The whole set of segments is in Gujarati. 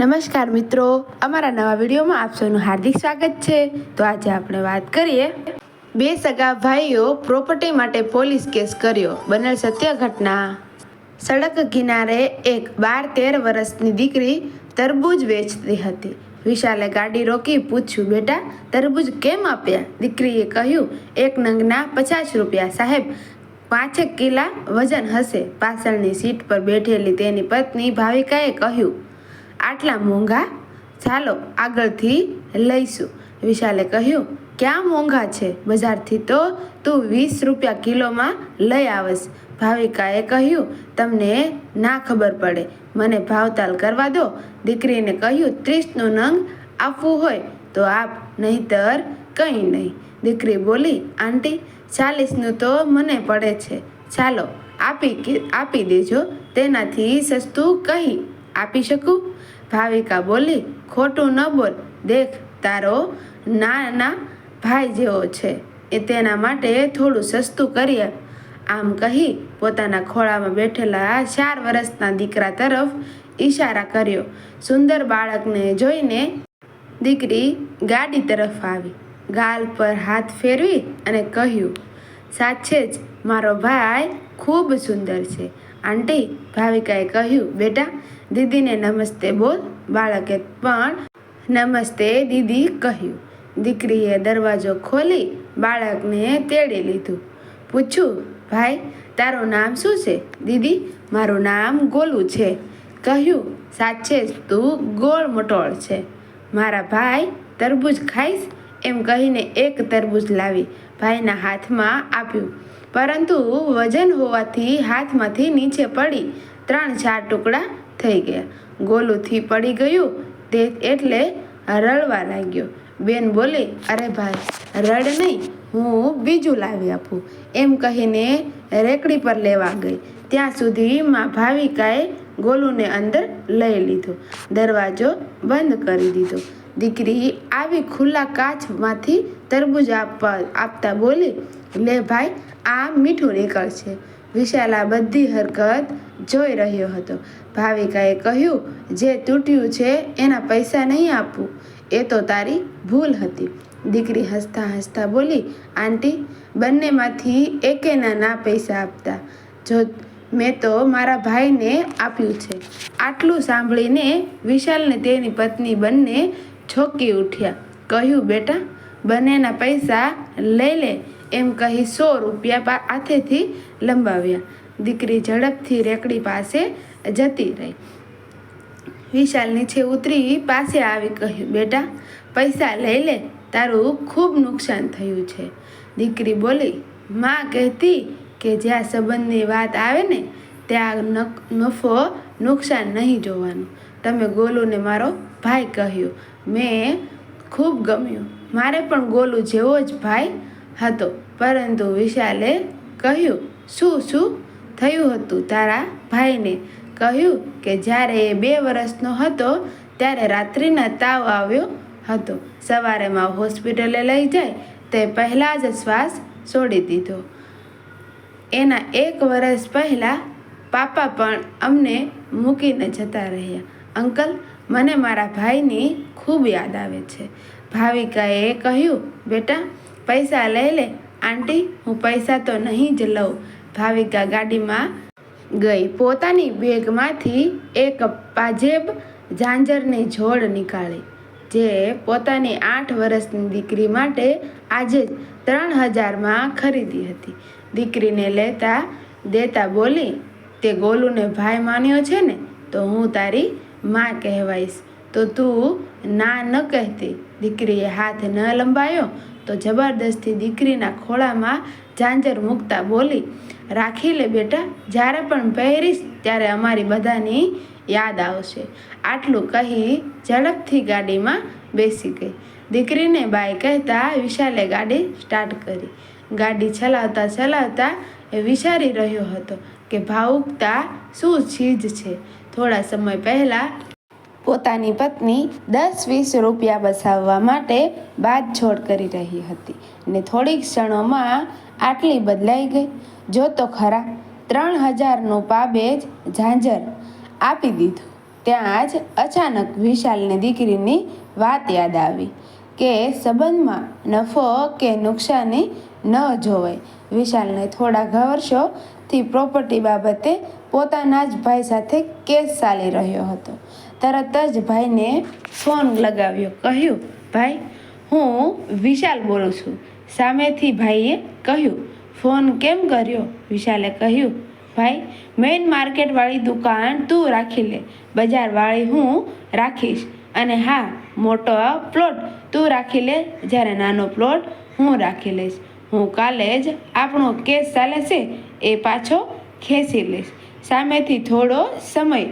નમસ્કાર મિત્રો, અમારા નવા વિડીયોમાં આપ સૌનું હાર્દિક સ્વાગત છે. તો આજે આપણે વાત કરીએ, બે સગા ભાઈઓ પ્રોપર્ટી માટે પોલીસ કેસ કર્યો. બનેલ સત્ય ઘટના. સડક કિનારે એક બાર તેર વર્ષની દીકરી તરબૂજ વેચતી હતી. વિશાલે ગાડી રોકી પૂછ્યું, બેટા, તરબૂજ કેમ આપ્યા? દીકરીએ કહ્યું, એક નંગના પચાસ રૂપિયા, સાહેબ. પાંચેક કિલા વજન હશે. પાછળની સીટ પર બેઠેલી તેની પત્ની ભાવિકાએ કહ્યું આટલા મોંઘા? ચાલો આગળથી લઈશું. વિશાલે કહ્યું, ક્યાં મોંઘા છે? બજારથી તો તું વીસ રૂપિયા કિલોમાં લઈ આવશ. ભાવિકાએ કહ્યું, તમને ના ખબર પડે. મને ભાવતાલ કરવા દો. દીકરીને કહ્યું, ત્રીસનું નંગ આપવું હોય તો આપ નહીતર કંઈ નહીં. દીકરી બોલી, આંટી, ચાલીસનું તો મને પડે છે. ચાલો, આપી આપી દેજો. તેનાથી સસ્તું કહી આપી શકું? ભાવિકા બોલી, ખોટું ન બોલ. દેખ, તારો નાના ભાઈ જેવો છે. એ તેના માટે થોડું સસ્તું કરીએ. આમ કહી પોતાના ખોળામાં બેઠેલા ચાર વર્ષના દીકરા તરફ ઈશારા કર્યો. સુંદર બાળકને જોઈને દીકરી ગાડી તરફ આવી. ગાલ પર હાથ ફેરવી અને કહ્યું, સાચે જ મારો ભાઈ ખૂબ સુંદર છે. આંટી ભાવિકાએ કહ્યું, બેટા દીદીને નમસ્તે બોલ, બાળકે પણ નમસ્તે દીદી કહ્યું. દીકરીએ દરવાજો ખોલી બાળકને તેડી લીધું. પૂછ્યું, ભાઈ, તારું નામ શું છે? દીદી, મારું નામ ગોલું છે. કહ્યું, સાચે જ તું ગોળ મટોળ છે. મારા ભાઈ તરબૂચ ખાઈશ? એમ કહીને એક તરબૂચ લાવી ભાઈના હાથમાં આપ્યું. પરંતુ વજન હોવાથી હાથમાંથી નીચે પડી ત્રણ ચાર ટુકડા થઈ ગયા. ગોલુંથી પડી ગયું તે એટલે રડવા લાગ્યો. બેન બોલી, અરે ભાઈ, રડ નહીં, હું બીજું લાવી આપું. એમ કહીને રેકડી પર લેવા ગઈ. ત્યાં સુધી માં ભાવિકાએ ગોલુને અંદર લઈ લીધો. દરવાજો બંધ કરી દીધો. દીકરી આવી ખુલ્લા કાચમાંથી તરબૂજ આપવા આપતા બોલી, લે ભાઈ, આ મીઠું નીકળશે. વિશાલા બધી હરકત જોઈ રહ્યો હતો. ભાવિકાએ કહ્યું, જે તૂટ્યું છે, એના પૈસા નહીં આપવું એ તો તારી ભૂલ હતી. દીકરી હસતા હસતા બોલી, આંટી, બંનેમાંથી એકેના ના પૈસા આપતા. જો મેં તો મારા ભાઈને આપ્યું છે. આટલું સાંભળીને વિશાલને તેની પત્ની બંને છોકી ઉઠ્યા. કહ્યું, બેટા, બંનેના પૈસા લઈ લે. એમ કહી સો રૂપિયા હાથેથી લંબાવ્યા. દીકરી ઝડપથી રેકડી પાસે જતી રહી. વિશાલ નીચે ઉતરી પાસે આવી કહ્યું, બેટા, પૈસા લઈ લે, તારું ખૂબ નુકસાન થયું છે. દીકરી બોલી, માં કહેતી કે જ્યાં સંબંધની વાત આવે ને, ત્યાં નફો નુકસાન નહીં જોવાનું. તમે ગોલુને મારો ભાઈ કહ્યું. મેં ખૂબ ગમ્યું. મારે પણ ગોલુ જેવો જ ભાઈ હતો. પરંતુ વિશાલે કહ્યું, શું શું? થયું હતું. તારા ભાઈને કહ્યું કે જ્યારે એ બે વર્ષનો હતો, ત્યારે રાત્રિના તાવ આવ્યો હતો. સવારે માં હોસ્પિટલે લઈ જાય, તે પહેલાં જ શ્વાસ છોડી દીધો. એના એક વર્ષ પહેલાં પાપા પણ અમને મૂકીને જતા રહ્યા. અંકલ, મને મારા ભાઈની ખૂબ યાદ આવે છે. ભાવિકાએ કહ્યું, બેટા, પૈસા લઈ લે. આંટી, હું પૈસા તો નહીં જ લઉં. ભાવિકા ગાડીમાં ગઈ. પોતાની બેગમાંથી એક પાજેબ ઝાંઝરની જોડ નીકાળી, જે પોતાની આઠ વર્ષની દીકરી માટે આજે જ ત્રણ હજારમાં ખરીદી હતી. દીકરીને લેતા દેતા બોલી, તે ગોલુને ભાઈ માન્યો છે ને, તો હું તારી માં કહેવાઈશ. તો તું ના ન કહેતી. દીકરીએ હાથ ન લંબાયો, તો જબરદસ્તી દીકરીના ખોળામાં ઝાંઝર મૂકતા બોલી રાખી લે બેટા, જ્યારે પણ પહેરીશ ત્યારે અમારી બધાની યાદ આવશે. આટલું કહી ઝડપથી ગાડીમાં બેસી ગઈ. દીકરીને બાય કહેતા વિશાલે ગાડી સ્ટાર્ટ કરી. ગાડી ચલાવતા ચલાવતા એ વિચારી રહ્યો હતો કે ભાવુકતા શું ચીજ છે? થોડા સમય પહેલાં પોતાની પત્ની દસ વીસ રૂપિયા બચાવવા માટે બાદ છોડ કરી રહી હતી ને થોડીક ક્ષણોમાં આટલી બદલાઈ ગઈ. જો તો ખરા, ત્રણ હજારનું પાબેજ ઝાંઝર આપી દીધું. ત્યાં જ અચાનક વિશાલને દીકરીની વાત યાદ આવી કે સંબંધમાં નફો કે નુકસાની ન જોવાય. વિશાલને થોડા વર્ષોથી પ્રોપર્ટી બાબતે પોતાના જ ભાઈ સાથે કેસ ચાલી રહ્યો હતો. તરત જ ભાઈને ફોન લગાવ્યો, કહ્યું, ભાઈ, હું વિશાલ બોલું છું. સામેથી ભાઈએ કહ્યું ફોન કેમ કર્યો? વિશાલે કહ્યું, ભાઈ મેઇન માર્કેટવાળી દુકાન તું રાખી લે. બજારવાળી હું રાખીશ. અને હા, મોટો પ્લોટ તું રાખી લે. જ્યારે નાનો પ્લોટ હું રાખી લઈશ. હું કાલે જ આપણો કેસ ચાલે છે, એ પાછો ખેંચી લઈશ. સામેથી થોડો સમય.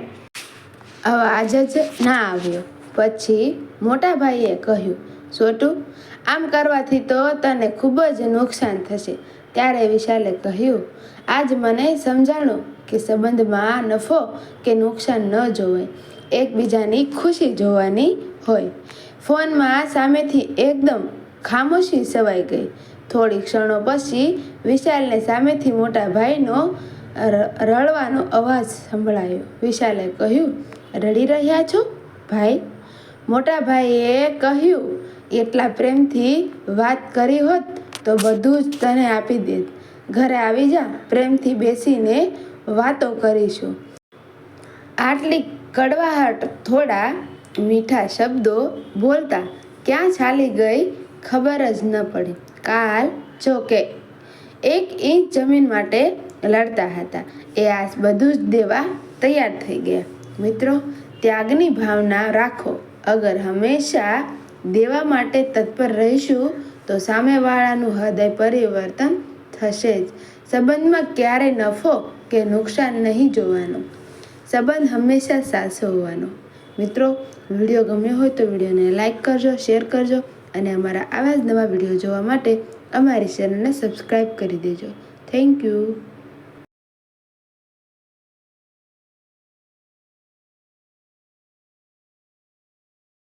અવાજ જ ના આવ્યો. પછી મોટા ભાઈએ કહ્યું છોટું આમ કરવાથી તો તને ખૂબ જ નુકસાન થશે. ત્યારે વિશાલે કહ્યું, આજ મને સમજાણું કે સંબંધમાં નફો કે નુકસાન ન જોવાય એકબીજાની ખુશી જોવાની હોય. ફોનમાં સામેથી એકદમ ખામોશી સવાઈ ગઈ. થોડી ક્ષણો પછી વિશાલને સામેથી મોટા ભાઈનો રડવાનો અવાજ સંભળાયો. વિશાલે કહ્યું, રડી રહ્યા છો, ભાઈ? મોટા ભાઈએ કહ્યું, એટલા પ્રેમથી વાત કરી હોત તો બધું જ તને આપી દે ઘરે આવી જા, પ્રેમથી બેસીને વાતો કરીશું. આટલી કડવાહટ થોડા મીઠા શબ્દો બોલતા ક્યાં ચાલી ગઈ ખબર જ ન પડી. કાલ જો કે એક ઇંચ જમીન માટે લડતા હતા. એ આ બધું જ દેવા તૈયાર થઈ ગયા. મિત્રો, ત્યાગની ભાવના રાખો. અગર હંમેશા દેવા માટે તત્પર રહીશું તો સામેવાળાનું હૃદય પરિવર્તન થશે જ. સંબંધમાં ક્યારેય નફો કે નુકસાન નહીં જોવાનું. સંબંધ હંમેશા સાચવવાનો મિત્રો, વીડિયો ગમ્યો હોય તો વિડીયોને લાઈક કરજો, શેર કરજો અને અમારા આવા જ નવા વીડિયો જોવા માટે અમારી ચેનલને સબસ્ક્રાઈબ કરી દેજો. Thank you.